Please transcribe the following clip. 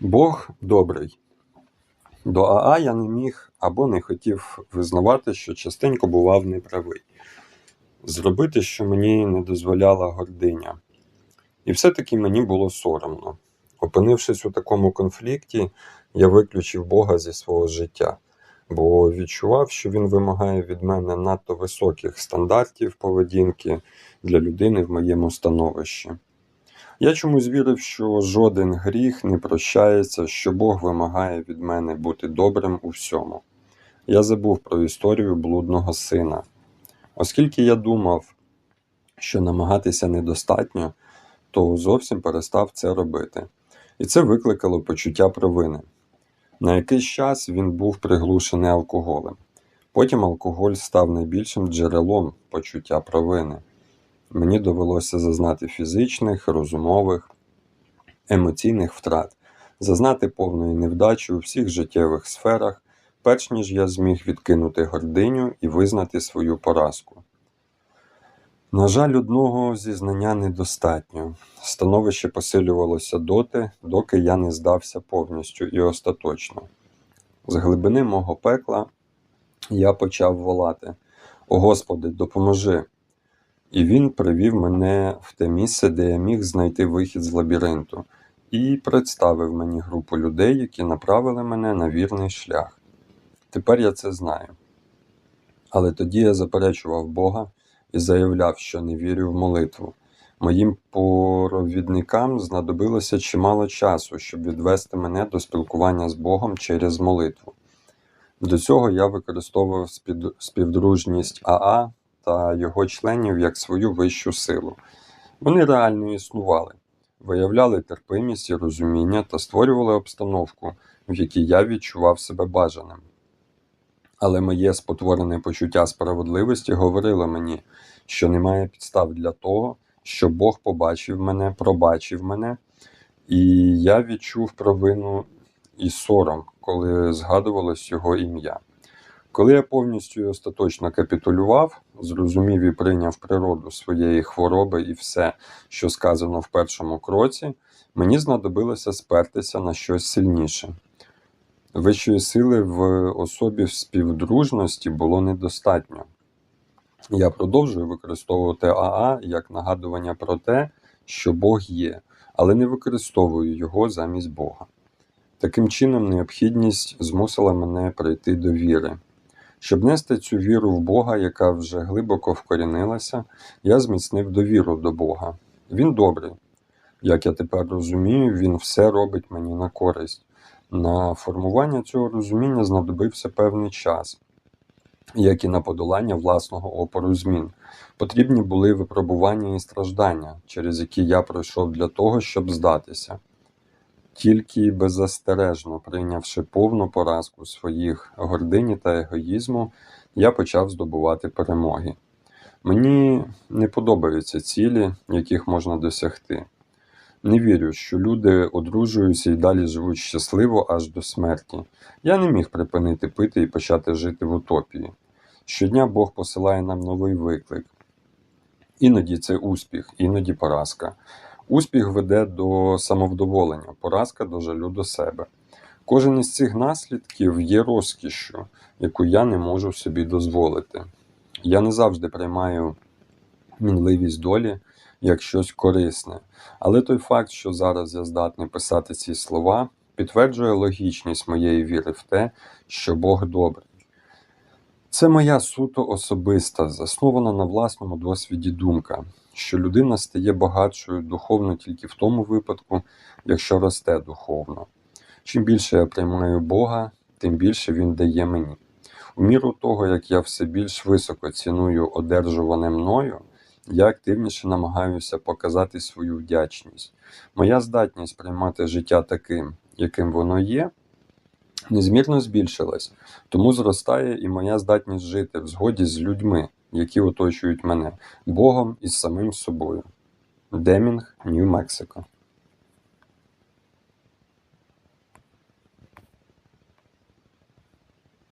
Бог добрий. До Аа я не міг або не хотів визнавати, що частенько бував неправий, зробити, що мені не дозволяла гординя. І все-таки мені було соромно. Опинившись у такому конфлікті, я виключив Бога зі свого життя, бо відчував, що він вимагає від мене надто високих стандартів поведінки для людини в моєму становищі. Я чомусь вірив, що жоден гріх не прощається, що Бог вимагає від мене бути добрим у всьому. Я забув про історію блудного сина. Оскільки я думав, що намагатися недостатньо, то зовсім перестав це робити. І це викликало почуття провини. На якийсь час він був приглушений алкоголем. Потім алкоголь став найбільшим джерелом почуття провини. Мені довелося зазнати фізичних, розумових, емоційних втрат, зазнати повної невдачі у всіх життєвих сферах, перш ніж я зміг відкинути гординю і визнати свою поразку. На жаль, одного зізнання недостатньо. Становище посилювалося доти, доки я не здався повністю і остаточно. З глибини мого пекла я почав волати: О Господи, допоможи! І він привів мене в те місце, де я міг знайти вихід з лабіринту, і представив мені групу людей, які направили мене на вірний шлях. Тепер я це знаю. Але тоді я заперечував Бога і заявляв, що не вірю в молитву. Моїм провідникам знадобилося чимало часу, щоб відвести мене до спілкування з Богом через молитву. До цього я використовував співдружність Аа та його членів як свою вищу силу. Вони реально існували, виявляли терпимість і розуміння та створювали обстановку, в якій я відчував себе бажаним. Але моє спотворене почуття справедливості говорило мені, що немає підстав для того, що Бог побачив мене, пробачив мене, і я відчув провину і сором, коли згадувалось його ім'я. Коли я повністю і остаточно капітулював, зрозумів і прийняв природу своєї хвороби і все, що сказано в першому кроці, мені знадобилося спертися на щось сильніше. Вищої сили в особі співдружності було недостатньо. Я продовжую використовувати Аа як нагадування про те, що Бог є, але не використовую його замість Бога. Таким чином, необхідність змусила мене прийти до віри. Щоб нести цю віру в Бога, яка вже глибоко вкорінилася, я зміцнив довіру до Бога. Він добрий. Як я тепер розумію, він все робить мені на користь. На формування цього розуміння знадобився певний час, як і на подолання власного опору змін. Потрібні були випробування і страждання, через які я пройшов для того, щоб здатися. Тільки беззастережно прийнявши повну поразку своїх гордині та егоїзму, я почав здобувати перемоги. Мені не подобаються цілі, яких можна досягти. Не вірю, що люди одружуються і далі живуть щасливо аж до смерті. Я не міг припинити пити і почати жити в утопії. Щодня Бог посилає нам новий виклик. Іноді це успіх, іноді поразка. Успіх веде до самовдоволення, поразка до жалю до себе. Кожен із цих наслідків є розкішшю, яку я не можу собі дозволити. Я не завжди приймаю мінливість долі як щось корисне, але той факт, що зараз я здатний писати ці слова, підтверджує логічність моєї віри в те, що Бог добрий. Це моя суто особиста, заснована на власному досвіді думка, що людина стає багатшою духовно тільки в тому випадку, якщо росте духовно. Чим більше я приймаю Бога, тим більше Він дає мені. У міру того, як я все більш високо ціную одержуване мною, я активніше намагаюся показати свою вдячність. Моя здатність приймати життя таким, яким воно є, незмірно збільшилась, тому зростає і моя здатність жити в згоді з людьми, які оточують мене, Богом і самим собою. Демінг, Нью-Мексико.